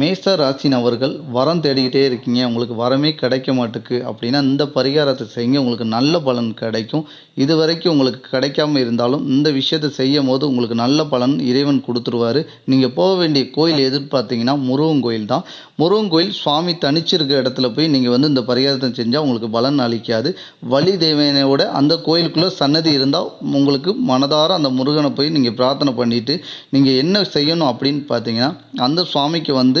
மேஷ ராசினவர்கள் வரம் தேடிக்கிட்டே இருக்கீங்க. உங்களுக்கு வரமே கிடைக்க மாட்டுக்கு அப்படின்னா இந்த பரிகாரத்தை செய்யுங்க. உங்களுக்கு நல்ல பலன் கிடைக்கும். இது வரைக்கும் உங்களுக்கு கிடைக்காம இருந்தாலும் இந்த விஷயத்தை செய்யும் போது உங்களுக்கு நல்ல பலன் இறைவன் கொடுத்துருவாரு. நீங்கள் போக வேண்டிய கோயில் எதுன்னு பார்த்தீங்கன்னா முருகன் கோயில் தான். முருகன் கோயில் சுவாமி தனிச்சிருக்க இடத்துல போய் நீங்கள் வந்து இந்த பரிகாரத்தை செஞ்சால் உங்களுக்கு பலன் அளிக்காது. வழி தேவனையோட அந்த கோயிலுக்குள்ளே சன்னதி இருந்தால் உங்களுக்கு மனதார அந்த முருகனை போய் நீங்கள் பிரார்த்தனை பண்ணிவிட்டு நீங்கள் என்ன செய்யணும் அப்படின்னு பார்த்தீங்கன்னா அந்த சுவாமிக்கு வந்து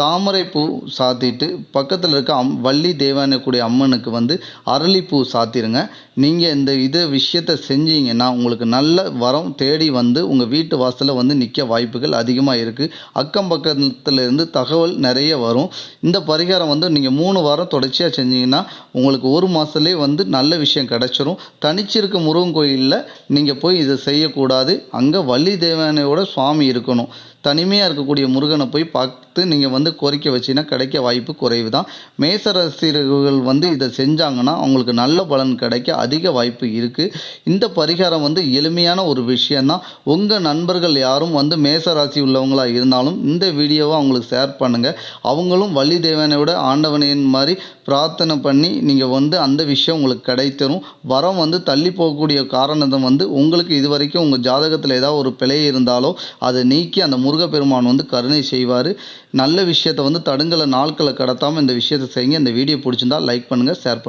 தாமரை பூ சாத்திட்டு பக்கத்தில் இருக்க அம் வள்ளி தேவானக்கூடிய அம்மனுக்கு வந்து அரளிப்பூ சாத்திருங்க. நீங்கள் இந்த இது விஷயத்தை செஞ்சீங்கன்னா உங்களுக்கு நல்ல வரம் தேடி வந்து உங்கள் வீட்டு வாசலில் வந்து நிற்க வாய்ப்புகள் அதிகமாக இருக்குது அக்கம் பக்கத்துலேருந்து தகவல் நிறைய வரும். இந்த பரிகாரம் வந்து நீங்கள் மூணு வாரம் தொடர்ச்சியாக செஞ்சீங்கன்னா உங்களுக்கு ஒரு மாதத்துலேயே வந்து நல்ல விஷயம் கிடச்சிரும். தனிச்சிருக்க முருகன் கோயிலில் நீங்கள் போய் இதை செய்யக்கூடாது. அங்கே வள்ளி தேவானையோட சுவாமி இருக்கணும். தனிமையாக இருக்கக்கூடிய முருகனை போய் பார்த்து நீங்கள் வந்து கோரிக்கை வச்சீங்கன்னா கிடைக்க வாய்ப்பு குறைவு தான் மேசரசிகர்கள் வந்து இதை செஞ்சாங்கன்னா அவங்களுக்கு நல்ல பலன் கிடைக்க அதிக வாய்ப்பு இருக்குது இந்த பரிகாரம் வந்து எளிமையான ஒரு விஷயந்தான் உங்கள் நண்பர்கள் யாரும் வந்து மேசராசி உள்ளவங்களாக இருந்தாலும் இந்த வீடியோவை அவங்களுக்கு ஷேர் பண்ணுங்கள் அவங்களும் வள்ளி தேவனை விட ஆண்டவனையின் மாதிரி பிரார்த்தனை பண்ணி நீங்கள் வந்து அந்த விஷயம் உங்களுக்கு கிடைத்தரும். வரம் வந்து தள்ளி போகக்கூடிய காரணத்தை வந்து உங்களுக்கு இது வரைக்கும் உங்கள் ஜாதகத்தில் ஏதாவது ஒரு பிழை இருந்தாலோ அதை நீக்கி அந்த முருகப்பெருமான் வந்து கருணை செய்வார். நல்ல விஷயம் விஷயத்தை வந்து தடுங்கலை நாட்களை கடத்தாமல் இந்த விஷயத்தை செய்யுங்க. இந்த வீடியோ பிடிச்சிருந்தா லைக் பண்ணுங்கள் ஷேர் பண்ணுங்கள்